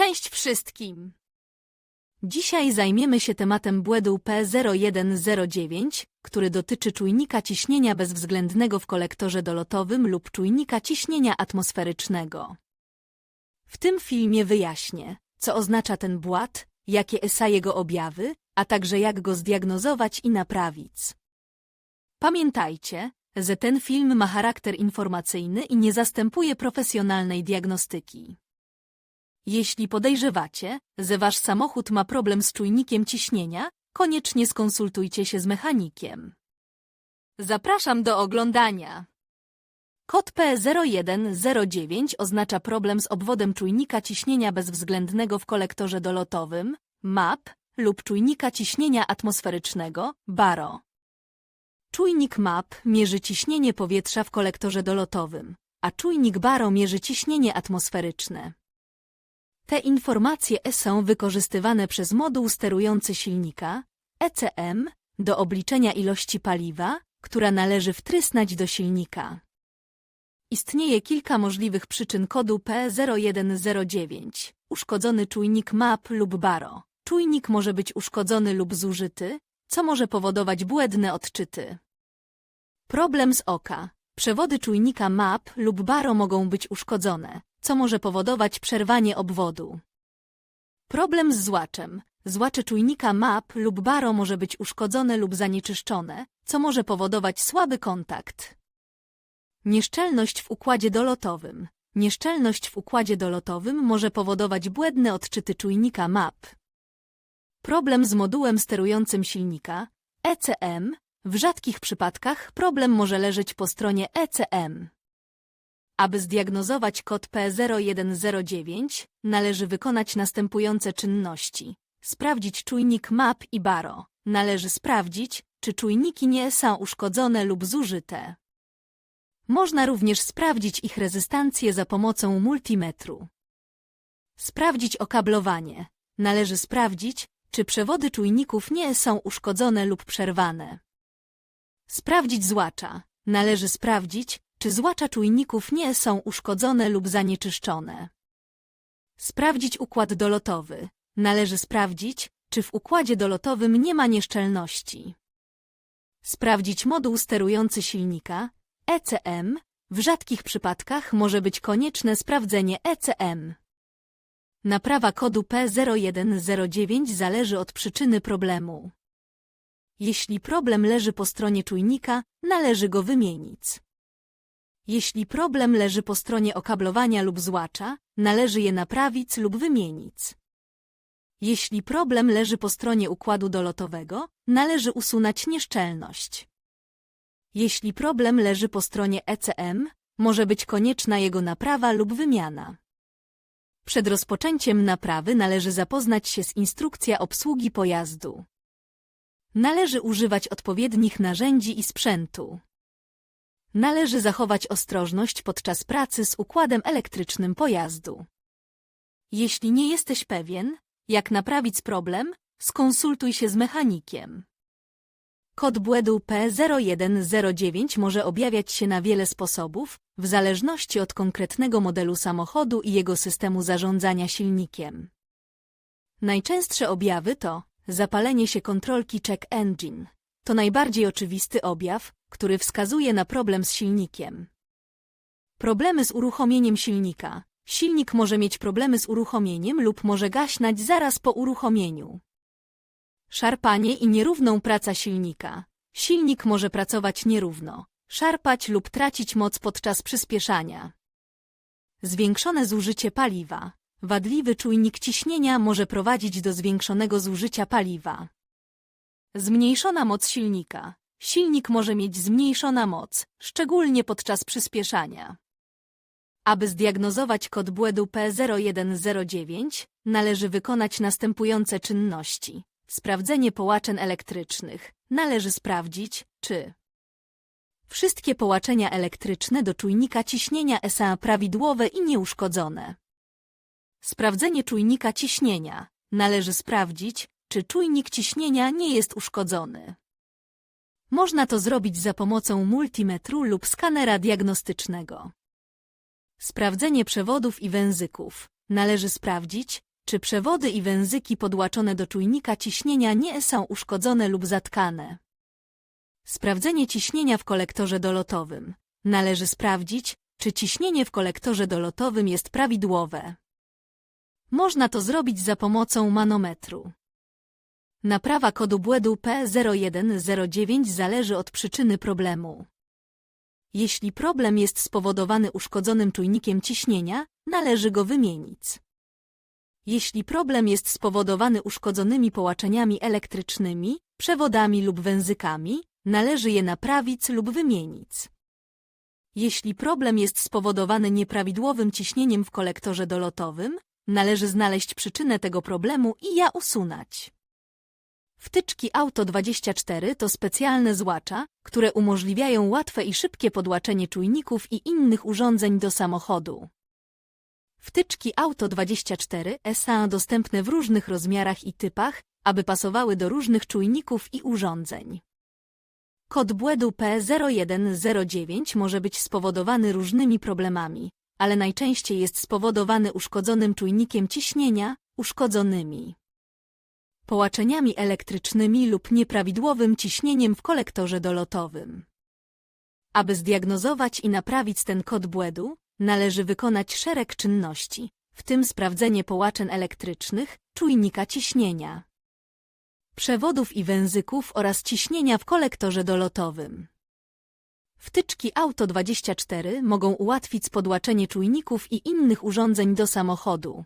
Cześć wszystkim! Dzisiaj zajmiemy się tematem błędu P0109, który dotyczy czujnika ciśnienia bezwzględnego w kolektorze dolotowym lub czujnika ciśnienia atmosferycznego. W tym filmie wyjaśnię, co oznacza ten błąd, jakie są jego objawy, a także jak go zdiagnozować i naprawić. Pamiętajcie, że ten film ma charakter informacyjny i nie zastępuje profesjonalnej diagnostyki. Jeśli podejrzewacie, że wasz samochód ma problem z czujnikiem ciśnienia, koniecznie skonsultujcie się z mechanikiem. Zapraszam do oglądania. Kod P0109 oznacza problem z obwodem czujnika ciśnienia bezwzględnego w kolektorze dolotowym, MAP, lub czujnika ciśnienia atmosferycznego, BARO. Czujnik MAP mierzy ciśnienie powietrza w kolektorze dolotowym, a czujnik BARO mierzy ciśnienie atmosferyczne. Te informacje są wykorzystywane przez moduł sterujący silnika, ECM, do obliczenia ilości paliwa, która należy wtrysnąć do silnika. Istnieje kilka możliwych przyczyn kodu P0109. Uszkodzony czujnik MAP lub BARO. Czujnik może być uszkodzony lub zużyty, co może powodować błędne odczyty. Problem z oka. Przewody czujnika MAP lub BARO mogą być uszkodzone, co może powodować przerwanie obwodu. Problem z złaczem. Złacze czujnika MAP lub BARO może być uszkodzone lub zanieczyszczone, co może powodować słaby kontakt. Nieszczelność w układzie dolotowym. Nieszczelność w układzie dolotowym może powodować błędne odczyty czujnika MAP. Problem z modułem sterującym silnika ECM. W rzadkich przypadkach problem może leżeć po stronie ECM. Aby zdiagnozować kod P0109, należy wykonać następujące czynności. Sprawdzić czujnik MAP i BARO. Należy sprawdzić, czy czujniki nie są uszkodzone lub zużyte. Można również sprawdzić ich rezystancję za pomocą multimetru. Sprawdzić okablowanie. Należy sprawdzić, czy przewody czujników nie są uszkodzone lub przerwane. Sprawdzić złacza. Należy sprawdzić, czy złacza czujników nie są uszkodzone lub zanieczyszczone. Sprawdzić układ dolotowy. Należy sprawdzić, czy w układzie dolotowym nie ma nieszczelności. Sprawdzić moduł sterujący silnika, ECM. W rzadkich przypadkach może być konieczne sprawdzenie ECM. Naprawa kodu P0109 zależy od przyczyny problemu. Jeśli problem leży po stronie czujnika, należy go wymienić. Jeśli problem leży po stronie okablowania lub złacza, należy je naprawić lub wymienić. Jeśli problem leży po stronie układu dolotowego, należy usunąć nieszczelność. Jeśli problem leży po stronie ECM, może być konieczna jego naprawa lub wymiana. Przed rozpoczęciem naprawy należy zapoznać się z instrukcją obsługi pojazdu. Należy używać odpowiednich narzędzi i sprzętu. Należy zachować ostrożność podczas pracy z układem elektrycznym pojazdu. Jeśli nie jesteś pewien, jak naprawić problem, skonsultuj się z mechanikiem. Kod błędu P0109 może objawiać się na wiele sposobów, w zależności od konkretnego modelu samochodu i jego systemu zarządzania silnikiem. Najczęstsze objawy to zapalenie się kontrolki check engine. To najbardziej oczywisty objaw, który wskazuje na problem z silnikiem. Problemy z uruchomieniem silnika. Silnik może mieć problemy z uruchomieniem lub może gaśnać zaraz po uruchomieniu. Szarpanie i nierówną praca silnika. Silnik może pracować nierówno, szarpać lub tracić moc podczas przyspieszania. Zwiększone zużycie paliwa. Wadliwy czujnik ciśnienia może prowadzić do zwiększonego zużycia paliwa. Zmniejszona moc silnika. Silnik może mieć zmniejszona moc, szczególnie podczas przyspieszania. Aby zdiagnozować kod błędu P0109, należy wykonać następujące czynności. Sprawdzenie połaczeń elektrycznych. Należy sprawdzić, czy wszystkie połaczenia elektryczne do czujnika ciśnienia są prawidłowe i nieuszkodzone. Sprawdzenie czujnika ciśnienia. Należy sprawdzić, czy czujnik ciśnienia nie jest uszkodzony. Można to zrobić za pomocą multimetru lub skanera diagnostycznego. Sprawdzenie przewodów i węzyków. Należy sprawdzić, czy przewody i węzyki podłaczone do czujnika ciśnienia nie są uszkodzone lub zatkane. Sprawdzenie ciśnienia w kolektorze dolotowym. Należy sprawdzić, czy ciśnienie w kolektorze dolotowym jest prawidłowe. Można to zrobić za pomocą manometru. Naprawa kodu błędu P0109 zależy od przyczyny problemu. Jeśli problem jest spowodowany uszkodzonym czujnikiem ciśnienia, należy go wymienić. Jeśli problem jest spowodowany uszkodzonymi połączeniami elektrycznymi, przewodami lub węzykami, należy je naprawić lub wymienić. Jeśli problem jest spowodowany nieprawidłowym ciśnieniem w kolektorze dolotowym, należy znaleźć przyczynę tego problemu i ja usunąć. Wtyczki Auto24 to specjalne złacza, które umożliwiają łatwe i szybkie podłaczenie czujników i innych urządzeń do samochodu. Wtyczki Auto24 SA dostępne w różnych rozmiarach i typach, aby pasowały do różnych czujników i urządzeń. Kod błędu P0109 może być spowodowany różnymi problemami, ale najczęściej jest spowodowany uszkodzonym czujnikiem ciśnienia, uszkodzonymi połaczeniami elektrycznymi lub nieprawidłowym ciśnieniem w kolektorze dolotowym. Aby zdiagnozować i naprawić ten kod błędu, należy wykonać szereg czynności, w tym sprawdzenie połaczeń elektrycznych, czujnika ciśnienia, przewodów i węzyków oraz ciśnienia w kolektorze dolotowym. Wtyczki Auto24 mogą ułatwić podłaczenie czujników i innych urządzeń do samochodu.